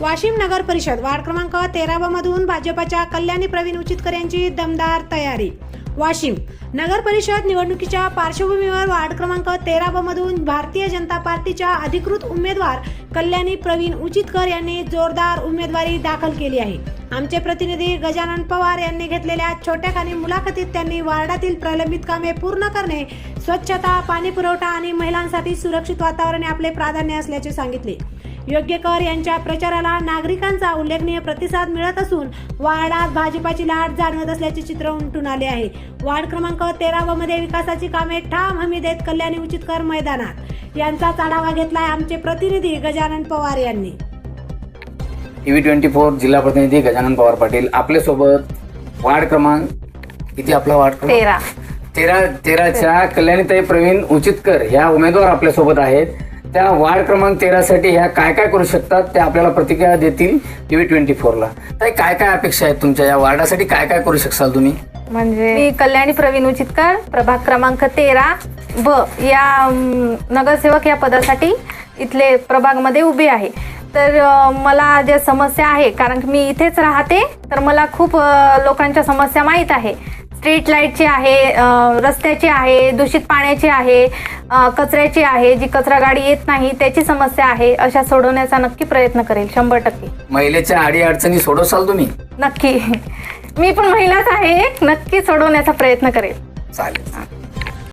वाशिम नगर परिषद वार्ड क्रमांक तेरावा मधून भाजपच्या कल्याणी प्रवीण उचितकर यांची दमदार तयारी. वाशिम नगर परिषद निवडणुकीच्या पार्श्वभूमीवर वार्ड क्रमांक तेरावा मधून भारतीय जनता पार्टीच्या अधिकृत उमेदवार कल्याणी प्रवीण उचितकर यांनी जोरदार उमेदवारी दाखल केली आहे. आमचे प्रतिनिधी गजानन पवार यांनी घेतलेल्या छोट्या आणि मुलाखतीत त्यांनी वार्डातील प्रलंबित कामे पूर्ण करणे स्वच्छता पाणी पुरवठा आणि महिलांसाठी सुरक्षित वातावरण आपले प्राधान्य असल्याचे सांगितले. योग्यकर यांच्या प्रचाराला नागरिकांचा उल्लेखनीय प्रतिसाद मिळत असून वार्डात भाजपाची लाट जाणवत असल्याचे चित्र उमटून आले आहे. वार्ड क्रमांक तेरावा मध्ये विकासाची कामे ठाम हमी देत कल्याणी उचितकर मैदानात. यांचा आढावा घेतलाय आमचे प्रतिनिधी गजानन पवार यांनी. टीव्ही ट्वेंटी फोर जिल्हा प्रतिनिधी गजानन पवार पाटील आपल्यासोबत वार्ड क्रमांक किती आपला वार्ड क्रमांक? तेरा. तेरा तेराच्या कल्याणीताई प्रवीण उचितकर ह्या उमेदवार आपल्यासोबत आहेत. त्या वार्ड क्रमांक तेरासाठी ह्या काय काय करू शकतात त्या आपल्याला प्रतिक्रिया देतील टीव्ही ट्वेंटी फोरला ताई काय काय अपेक्षा आहेत तुमच्या? या वार्डासाठी काय काय करू शकाल तुम्ही? म्हणजे? मी कल्याणी प्रवीण उचितकर प्रभाग क्रमांक तेरा ब या अम, नगरसेवक या पदासाठी इथले प्रभागमध्ये उभी आहे. तर अ, मला ज्या समस्या आहे कारण की मी इथेच राहते तर मला खूप अ, लोकांच्या समस्या माहीत आहे. स्ट्रीट लाईटची आहे रस्त्याची आहे दूषित पाण्याची आहे कचऱ्याची आहे जी कचरा गाडी येत नाही त्याची समस्या आहे अशा सोडवण्याचा नक्की प्रयत्न करेल शंभर टक्के. महिलेच्या अडी अडचणी सोडवसाल तुम्ही? नक्की. मी पण महिलाच आहे नक्की सोडवण्याचा प्रयत्न करेल. चालेल.